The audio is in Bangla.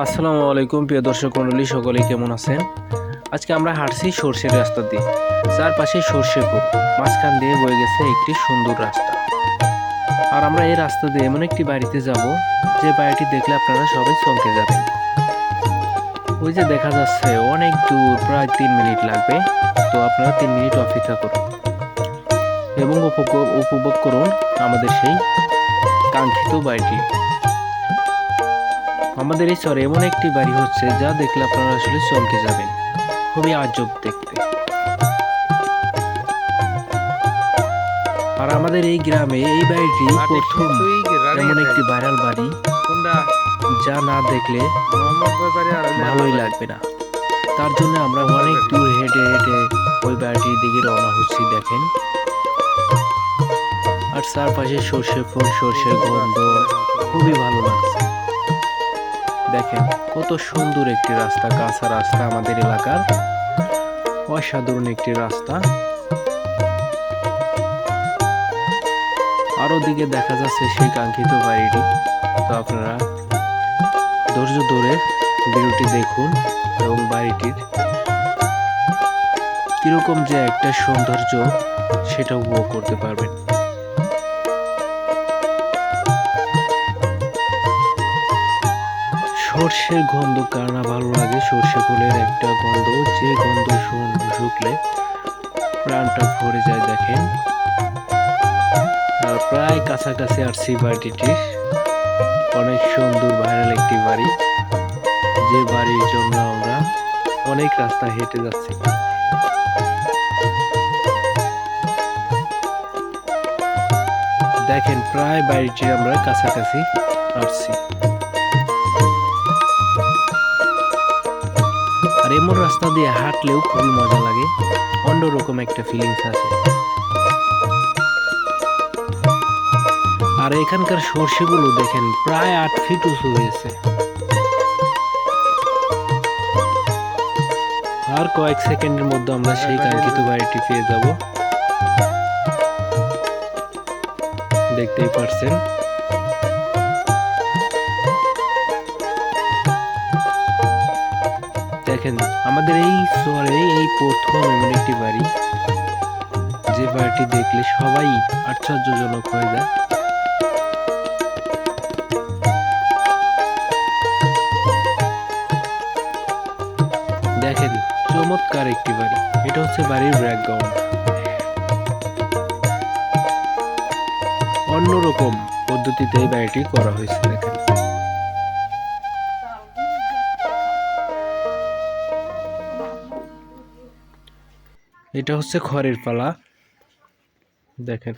আসসালামু আলাইকুম, প্রিয় দর্শক মণ্ডলী, সকলে কেমন আছেন? আজকে আমরা হাঁটছি সর্ষের রাস্তা দিয়ে। চারপাশে সর্ষে কূপ মাঝখান দিয়ে বয়ে গেছে একটি সুন্দর রাস্তা। আর আমরা এই রাস্তা দিয়ে এমন একটি বাড়িতে যাব, যে বাড়িটি দেখলে আপনারা সবাই চমকে যাবেন। ওই যে দেখা যাচ্ছে, অনেক দূর, প্রায় তিন মিনিট লাগবে। তো আপনারা তিন মিনিট অপেক্ষা করুন। এবং উপভোগ করুন আমাদের সেই কাঙ্ক্ষিত বাড়িটি। আমাদের এই চরে এমন একটি বাড়ি হচ্ছে যা দেখলে আপনারা আসলে চমকে যাবেন। খুবই আজব দেখতে। আর আমাদের এই গ্রামে এই বাড়িটি প্রথম এমন একটি ভাইরাল বাড়ি যা না দেখলে ভালোই লাগবে না। তার জন্য আমরা অনেক দূর হেঁটে হেঁটে ওই বাড়িটির দিকে রওনা হচ্ছি দেখেন। আর চারপাশে সর্ষে ফুল সর্ষের গন্ধ খুবই ভালো লাগছে। দেখেন কত সুন্দর একটি রাস্তা, কাঁচা রাস্তা আমাদের এলাকার। অসাধারণ একটি রাস্তা। আরও দিকে দেখা যাচ্ছে সেই কাঙ্ক্ষিত বাড়িটি। তো আপনারা ধৈর্য ধরে ভিডিওটি দেখুন এবং বাড়িটির কীরকম যে একটা সৌন্দর্য সেটা উপভোগ করতে পারবেন। সর্ষের গন্ধ কার না ভালো লাগে? সর্ষে ফুলের একটা গন্ধ, যে গন্ধ শুন- শুকলে প্রাণটা ভরে যায় দেখেন। প্রায় কাছাকাছি আসছি বাড়িটির। অনেক সুন্দর ভাইরাল একটি বাড়ি। যে বাড়ির জন্য আমরা অনেক রাস্তা হেঁটে যাচ্ছি। দেখেন, প্রায় বাড়িটির আমরা কাছাকাছি আসছি। এমন রাস্তা দিয়ে হাঁটলেও খুবই মজা লাগে। অন্যরকম একটা ফিলিংস আছে। আর এখানকার সর্ষেগুলো দেখেন, প্রায় আট ফিট উঁচু হয়েছে। আর কয়েক সেকেন্ডের মধ্যে আমরা সেই কাঙ্ক্ষিত বাড়িটি পেয়ে যাব। দেখতেই পারছেন। দেখেন, আমাদের এই শহরে এই প্রথম এমন একটি বাড়ি। যে বাড়িটি দেখলে সবাই আশ্চর্যজনক হয়ে যায়। দেখেন, চমৎকার একটি বাড়ি। এটা হচ্ছে বাড়ির ব্যাকগ্রাউন্ড। অন্যরকম পদ্ধতিতে এই বাড়িটি করা হয়েছে। এটা হচ্ছে খড়ের পালা। দেখেন।